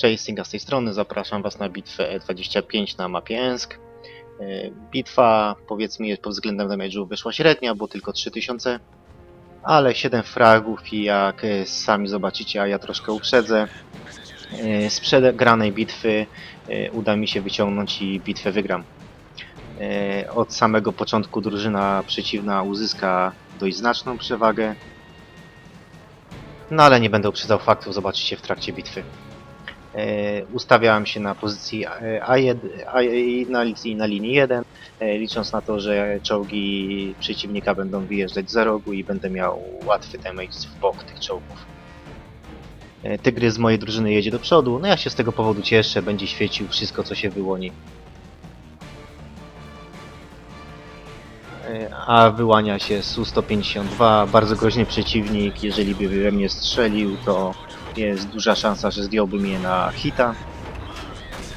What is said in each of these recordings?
Cześć, Singa z tej strony, zapraszam Was na bitwę E25 na mapie Ensk. E, Bitwa, powiedzmy, pod względem damage'u wyszła średnia, było tylko 3000, ale 7 fragów i jak e, sami zobaczycie, a ja troszkę uprzedzę, e, z przegranej bitwy uda mi się wyciągnąć i bitwę wygram. Od samego początku drużyna przeciwna uzyska dość znaczną przewagę, no ale nie będę uprzedzał faktów, zobaczycie w trakcie bitwy. E, ustawiałem się na pozycji e, A1, A, i na, i na linii 1, e, licząc na to, że czołgi przeciwnika będą wyjeżdżać za rogu i będę miał łatwy damage w bok tych czołgów. E, Tygrys z mojej drużyny jedzie do przodu, no ja się z tego powodu cieszę, będzie świecił wszystko co się wyłoni. E, A wyłania się Su-152, bardzo groźny przeciwnik, jeżeli by we mnie strzelił, to jest duża szansa, że zdjąłby mnie na hita.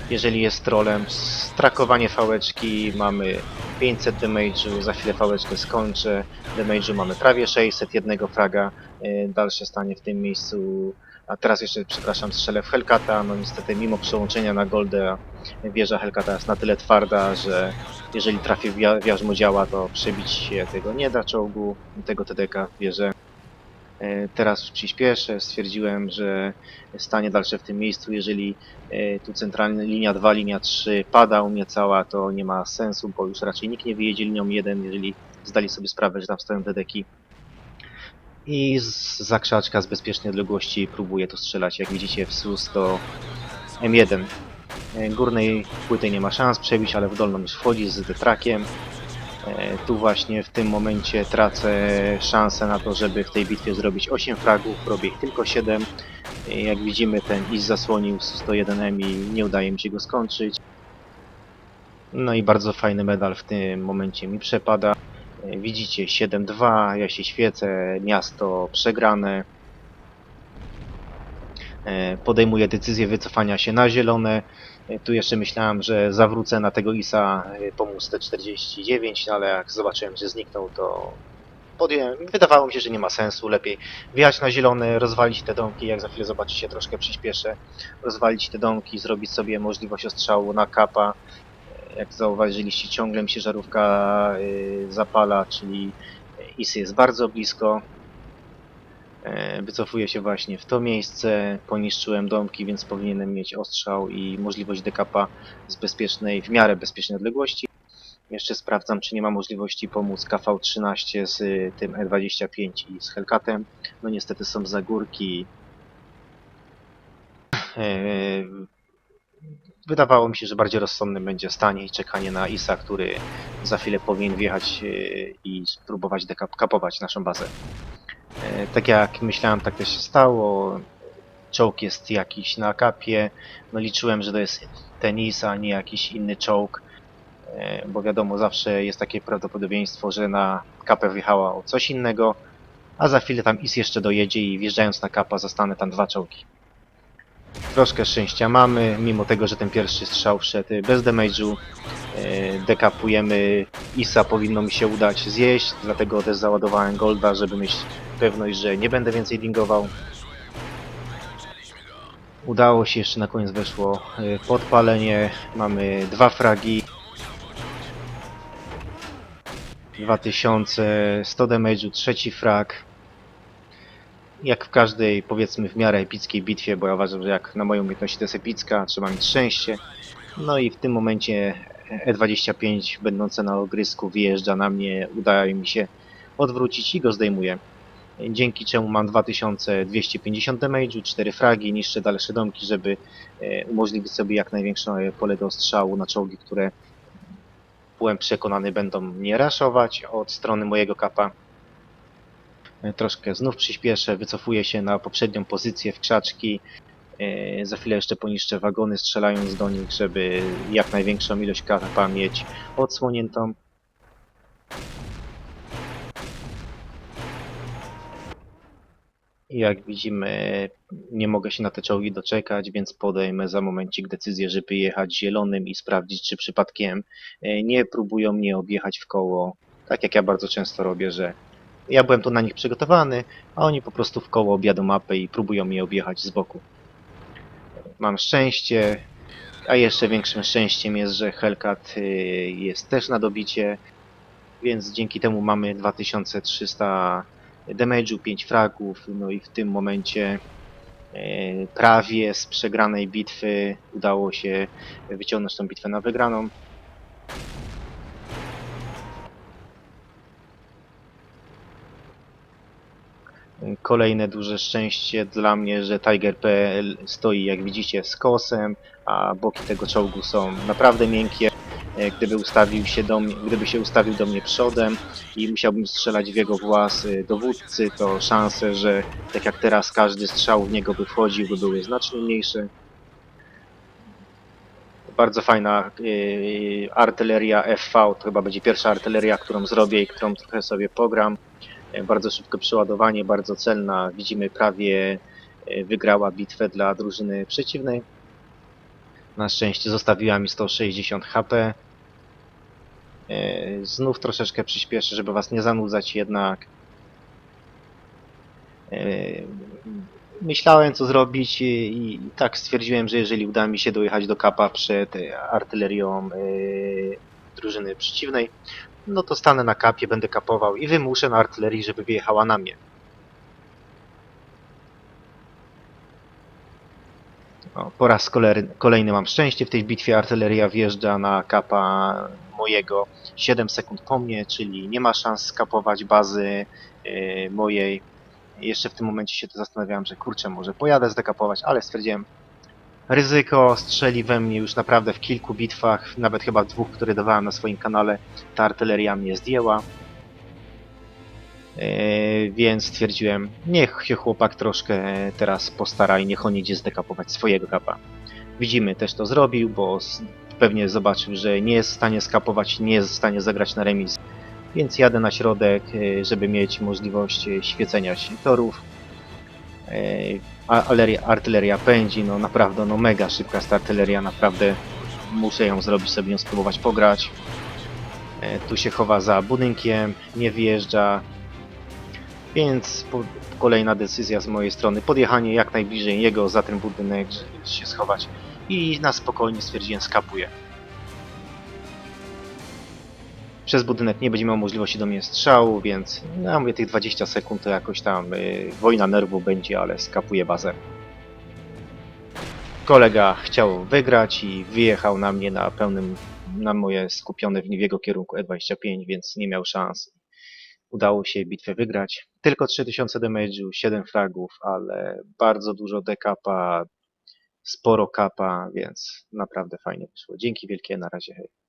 Jeżeli jest trolem, strakowanie fałeczki, mamy 500 damage'u, za chwilę fałeczkę skończę, damage'u mamy prawie 600, jednego fraga, e, dalsze stanie w tym miejscu, a teraz jeszcze, przepraszam, strzelę w Hellcata, no niestety mimo przełączenia na Golda, wieża Hellcata jest na tyle twarda, że jeżeli trafię w wia- w jarzmodziała, to przebić się tego nie da czołgu, tego TDK w wieżę. E, Teraz przyspieszę, stwierdziłem, że stanie dalsze w tym miejscu, jeżeli e, tu centralna linia 2, linia 3 pada u mnie cała, to nie ma sensu, bo już raczej nikt nie wyjedzie linią 1, jeżeli zdali sobie sprawę, że tam stoją TDki. I z zakrzaczka z bezpiecznej odległości próbuję to strzelać, jak widzicie w SUS to M1. E, Górnej płyty nie ma szans przebić, ale w dolną już wchodzi z detrakiem. E, Tu właśnie w tym momencie tracę szansę na to, żeby w tej bitwie zrobić 8 fragów, robię ich tylko 7. E, Jak widzimy ten Is zasłonił 101M i nie udaje mi się go skończyć. No i bardzo fajny medal w tym momencie mi przepada. E, Widzicie 7-2, ja się świecę, miasto przegrane. E, Podejmuję decyzję wycofania się na zielone. E, Tu jeszcze myślałem, że zawrócę na tego ISA e, pomóc T49, ale jak zobaczyłem, że zniknął, to podjąłem. Wydawało mi się, że nie ma sensu. Lepiej wjechać na zielony, rozwalić te domki, jak za chwilę zobaczycie, troszkę przyspieszę. Rozwalić te domki, zrobić sobie możliwość ostrzału na kapa. Jak zauważyliście, ciągle mi się żarówka zapala, czyli ISY jest bardzo blisko. E, Wycofuję się właśnie w to miejsce, poniszczyłem domki, więc powinienem mieć ostrzał i możliwość dekapa z bezpiecznej, w miarę bezpiecznej odległości. Jeszcze sprawdzam, czy nie ma możliwości pomóc KV-13 z y, tym E25 i z Hellcatem. No niestety są za górki. E, Wydawało mi się, że bardziej rozsądnym będzie stanie i czekanie na ISA, który za chwilę powinien wjechać y, i spróbować dekapować naszą bazę. Tak jak myślałem, tak też się stało. Czołg jest jakiś na kapie. No liczyłem, że to jest tenis, a nie jakiś inny czołg. E, Bo wiadomo, zawsze jest takie prawdopodobieństwo, że na kapę wjechało coś innego, a za chwilę tam IS jeszcze dojedzie i wjeżdżając na kapa zastanę tam dwa czołgi. Troszkę szczęścia mamy, mimo tego, że ten pierwszy strzał wszedł bez damage'u. E, Dekapujemy ISA, powinno mi się udać zjeść, dlatego też załadowałem Golda, żeby mieć pewność, że nie będę więcej dingował. Udało się, jeszcze na koniec weszło e, podpalenie. Mamy dwa fragi. 2100 damage'u, trzeci frag. Jak w każdej, powiedzmy, w miarę epickiej bitwie, bo ja uważam, że jak na moją umiejętność to jest epicka, trzeba mieć szczęście. No i w tym momencie E25, będące na ogrysku, wyjeżdża na mnie, udaje mi się odwrócić i go zdejmuję. Dzięki czemu mam 2250 damage'u, 4 fragi, niszczę dalsze domki, żeby e, umożliwić sobie jak największe pole do strzału na czołgi, które byłem przekonany będą mnie raszować od strony mojego kapa. E, Troszkę znów przyspieszę, wycofuję się na poprzednią pozycję w krzaczki. E, Za chwilę jeszcze poniszczę wagony, strzelając do nich, żeby jak największą ilość kapa mieć odsłoniętą. Jak widzimy, nie mogę się na te czołgi doczekać, więc podejmę za momencik decyzję, żeby jechać zielonym i sprawdzić, czy przypadkiem e, nie próbują mnie objechać w koło, tak jak ja bardzo często robię, że ja byłem tu na nich przygotowany, a oni po prostu w koło objadą mapę i próbują mnie objechać z boku. mam szczęście, a jeszcze większym szczęściem jest, że Hellcat y, jest też na dobicie, więc dzięki temu mamy 2300 damage'u, 5 fragów, no i w tym momencie e, prawie z przegranej bitwy udało się wyciągnąć tą bitwę na wygraną. Kolejne duże szczęście dla mnie, że Tiger.pl stoi jak widzicie z kosem, a boki tego czołgu są naprawdę miękkie. E, Gdyby ustawił się do mnie, gdyby się ustawił do mnie przodem i musiałbym strzelać w jego włas y, dowódcy, to szanse, że tak jak teraz każdy strzał w niego by wchodził, by były znacznie mniejsze. Bardzo fajna y, artyleria FV, to chyba będzie pierwsza artyleria, którą zrobię i którą trochę sobie pogram. E, Bardzo szybkie przeładowanie, bardzo celna. Widzimy prawie e, wygrała bitwę dla drużyny przeciwnej. Na szczęście zostawiła mi 160 HP. E, Znów troszeczkę przyspieszę, żeby was nie zanudzać jednak. E, Myślałem co zrobić i, tak stwierdziłem, że jeżeli uda mi się dojechać do kapa przed artylerią e, drużyny przeciwnej, no to stanę na kapie, będę kapował i wymuszę na artylerii, żeby wyjechała na mnie. O, po raz kolejny mam szczęście w tej bitwie. Artyleria wjeżdża na kapa mojego 7 sekund po mnie, czyli nie ma szans skapować bazy e, mojej. Jeszcze w tym momencie się zastanawiałem, że kurczę, może pojadę zdekapować, ale stwierdziłem, ryzyko strzeli we mnie już naprawdę w kilku bitwach, nawet chyba dwóch, które dawałem na swoim kanale, ta artyleria mnie zdjęła. Yy, więc stwierdziłem, niech się chłopak troszkę teraz postara i niech on idzie zdekapować swojego kapa. Widzimy, też to zrobił, bo pewnie zobaczył, że nie jest w stanie skapować, nie jest w stanie zagrać na remis. Więc jadę na środek, yy, żeby mieć możliwość yy, świecenia się torów. A- Artyleria, pędzi, no naprawdę, no mega szybka jest artyleria, naprawdę muszę ją zrobić, sobie ją spróbować pograć. E, Tu się chowa za budynkiem, nie wjeżdża, więc kolejna decyzja z mojej strony, podjechanie jak najbliżej jego za ten budynek, żeby się schować i na spokojnie stwierdziłem skapuję. Przez budynek nie będzie miał możliwości do mnie strzału, więc no, ja mówię tych 20 sekund to jakoś tam y, wojna nerwu będzie, ale skapuję bazę. Kolega chciał wygrać i wyjechał na mnie na pełnym, na moje skupione w jego kierunku E25, więc nie miał szans. Udało się bitwę wygrać. Tylko 3000 damage'u, 7 fragów, ale bardzo dużo dekapa, sporo kapa, więc naprawdę fajnie wyszło. Dzięki wielkie, na razie hej.